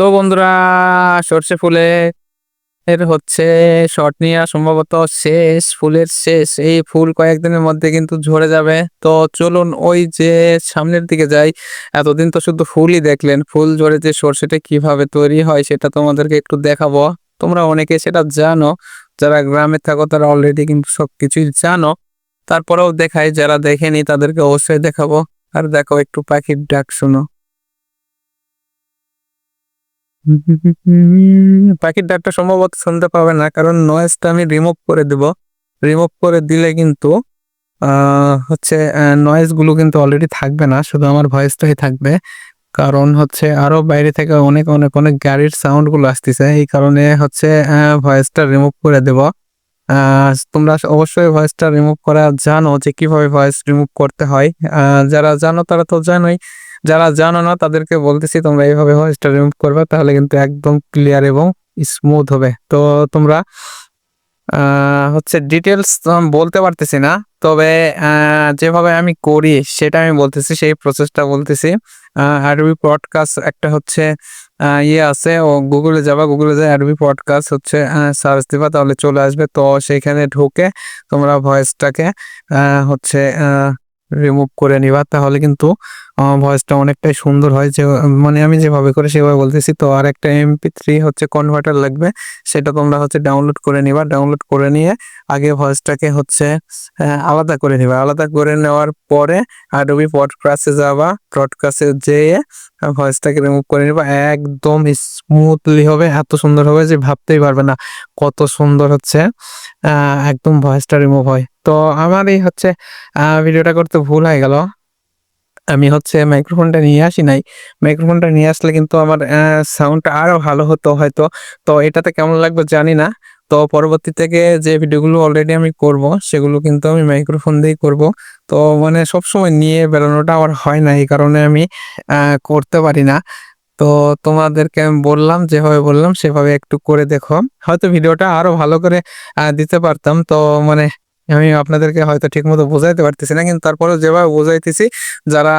তো বন্ধুরা, সর্ষে ফুলে এর হচ্ছে শর্ট নেওয়া সম্ভবত শেষ, ফুলের শেষ। এই ফুল কয়েকদিনের মধ্যে কিন্তু ঝরে যাবে। তো চলুন ওই যে সামনের দিকে যাই। এতদিন তো শুধু ফুলই দেখলেন। ফুল ঝরে যে সর্ষেটা কীভাবে তৈরি হয় সেটা তোমাদেরকে একটু দেখাবো। তোমরা অনেকে সেটা জানো। যারা গ্রামে থাকো, তারা অলরেডি কিন্তু সবকিছুই জানো। তারপরেও দেখাই, যারা দেখেনি তাদেরকে অবশ্যই দেখাবো। আর দেখো, একটু পাখির ডাক শোনো। পাখির ডাকটা সম্ভবত শুনতে পাবে না, কারণ নয়েজটা আমি রিমুভ করে দেব। রিমুভ করে দিলে কিন্তু হচ্ছে নয়েজগুলো কিন্তু অলরেডি থাকবে না, শুধু আমার ভয়েসটাই থাকবে। কারণ হচ্ছে, আরও বাইরে থেকে অনেক অনেক অনেক গাড়ির সাউন্ডগুলো আসতেছে, এই কারণে হচ্ছে ভয়েসটা রিমুভ করে দেব। তোমরা অবশ্যই ভয়েসটা রিমুভ করা জানো যে কীভাবে ভয়েস রিমুভ করতে হয়। যারা জানো তারা তো জানোই যারা জানো না, তাদেরকে বলতেছি, তোমরা এইভাবে ভয়েসটা রিমুভ করবে, তাহলে কিন্তু একদম ক্লিয়ার এবং স্মুথ হবে। তো তোমরা হচ্ছে ডিটেলস বলতে পারতেছি না, তবে যেভাবে আমি করি, সেটা আমি বলতেছি, সেই প্রসেসটা বলতেছি। অ্যাডবি পডকাস্ট একটা হচ্ছে ইয়ে আছে, ও গুগলে যাবা গুগলে যায় অ্যাডবি পডকাস্ট হচ্ছে সার্চ দিবা, তাহলে চলে আসবে। তো সেইখানে ঢুকে তোমরা ভয়েসটাকে হচ্ছে রিমুভ করে নিবা, তাহলে কিন্তু ভয়েসটা অনেকটাই সুন্দর হয়, যে মানে আমি যেভাবে করে সেভাবে বলতেছি। তো আর একটা এমপি থ্রি হচ্ছে কনভার্টার লাগবে, সেটা তোমরা হচ্ছে ডাউনলোড করে নিবা। ডাউনলোড করে নিয়ে আগে ভয়েসটাকে হচ্ছে আলাদা করে নিবা। আলাদা করে নেওয়ার পরে আডোবি পডকাস্টে যাবা পডকাস্টে যেয়ে ভয়েসটাকে রিমুভ করে নিবা। একদম স্মুথলি হবে, এত সুন্দর হবে যে ভাবতেই পারবে না কত সুন্দর হচ্ছে একদম ভয়েসটা রিমুভ হয়। তো আমার এই হচ্ছে ভিডিওটা করতে ভুল হয়ে গেল। আমি হচ্ছে মাইক্রোফোনটা নিয়ে আসি নাই। মাইক্রোফোনটা নিয়ে আসলে কিন্তু আমার সাউন্ডটা আরও ভালো হতো হয়তো। তো এটাতে কেমন লাগবে জানি না। তো পরবর্তী থেকে যে ভিডিওগুলো অলরেডি আমি করব, সেগুলো কিন্তু আমি মাইক্রোফোন দিয়েই করব। তো মানে সব সময় নিয়ে বেরোনোটা আমার হয় না, এই কারণে আমি করতে পারি না। তো তোমাদেরকে আমি বললাম, যেভাবে বললাম সেভাবে একটু করে দেখো। হয়তো ভিডিওটা আরও ভালো করে দিতে পারতাম। তো মানে আমি আপনাদেরকে হয়তো ঠিকমতো বোঝাইতে পারতেছি না, কিন্তু তারপরেও যেভাবে বোঝাইতেছি, যারা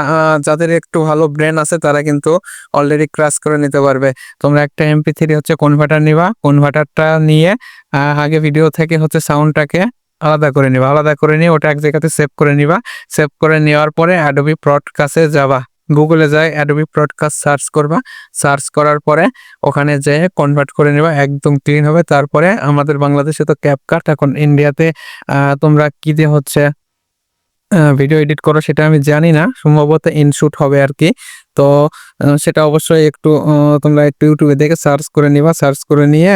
যাদের একটু ভালো ব্রেন আছে, তারা কিন্তু অলরেডি ক্রাশ করে নিতে পারবে। তোমরা একটা এমপি থ্রি হচ্ছে কনভার্টার নিবা কনভার্টারটা নিয়ে আগে ভিডিও থেকে হচ্ছে সাউন্ডটাকে আলাদা করে নিবা, আলাদা করে নিয়ে ওটা এক জায়গাতে সেভ করে নিবা। সেভ করে নেওয়ার পরে অ্যাডোবি প্রডকাস্টে যাবা। গুগলে যায় অ্যাডোবি প্রডকাস্ট সার্চ করবা। সার্চ করার পরে ওখানে যেয়ে কনভার্ট করে নেবা, একদম ক্লিন হবে। তারপরে আমাদের বাংলাদেশে তো ক্যাপকাট এখন ইন্ডিয়াতে তোমরা কি দিয়ে হচ্ছে ভিডিও এডিট করো, সেটা আমি জানি না। সম্ভবত ইনশুট হবে আর কি তো সেটা অবশ্যই একটু তোমরা একটু ইউটিউবে দেখে সার্চ করে নিবা। সার্চ করে নিয়ে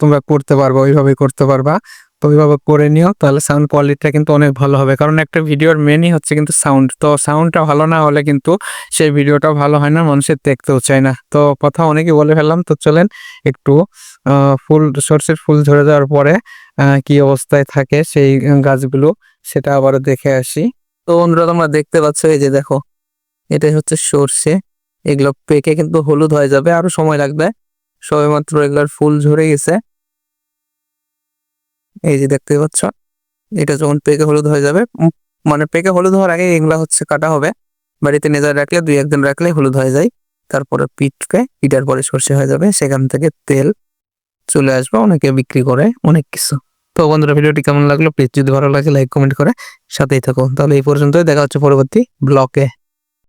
তোমরা করতে পারবা ওইভাবে করতে পারবা। তো ওইভাবে করে নিও, তাহলে সাউন্ড কোয়ালিটিটা কিন্তু অনেক ভালো হবে। কারণ একটা ভিডিওর মেনই হচ্ছে কিন্তু সাউন্ড তো সাউন্ডটা ভালো না হলে কিন্তু সেই ভিডিওটা ভালো হয় না, মানুষের দেখতেও চায় না। তো কথা অনেকে বলে ফেললাম, তো চলেন একটু ফুল সর্ষের ফুল ঝরে যাওয়ার পরে কি অবস্থায় থাকে সেই গাছগুলো, সেটা আবারও দেখে আসি। তো বন্ধুরা, তোমরা দেখতে পাচ্ছ এই যে দেখো, এটাই হচ্ছে সর্ষে এগুলো পেকে কিন্তু হলুদ হয়ে যাবে, আরও সময় লাগবে। সবেমাত্র এগুলোর ফুল ঝরে গেছে। এই যে দেখতে পাচ্ছ, এটা যখন পেকে হলুদ হয়ে যাবে মানে পেকে হলুদ হওয়ার আগে এগুলা হচ্ছে কাটা হবে। বাড়িতে নেজার রাখলে, দুই একদিন রাখলে হলুদ হয়ে যায়। তারপরে পিটকে পিটার পরে সর্ষে হয়ে যাবে, সেখান থেকে তেল চলে আসবে, অনেকে বিক্রি করে, অনেক কিছু। তো বন্ধুরা, ভিডিওটি কেমন লাগল? প্লিজ যদি ভালো লাগে লাইক কমেন্ট করে সাথেই থাকো। তাহলে এই পর্যন্তই, দেখা হচ্ছে পরবর্তী ব্লকে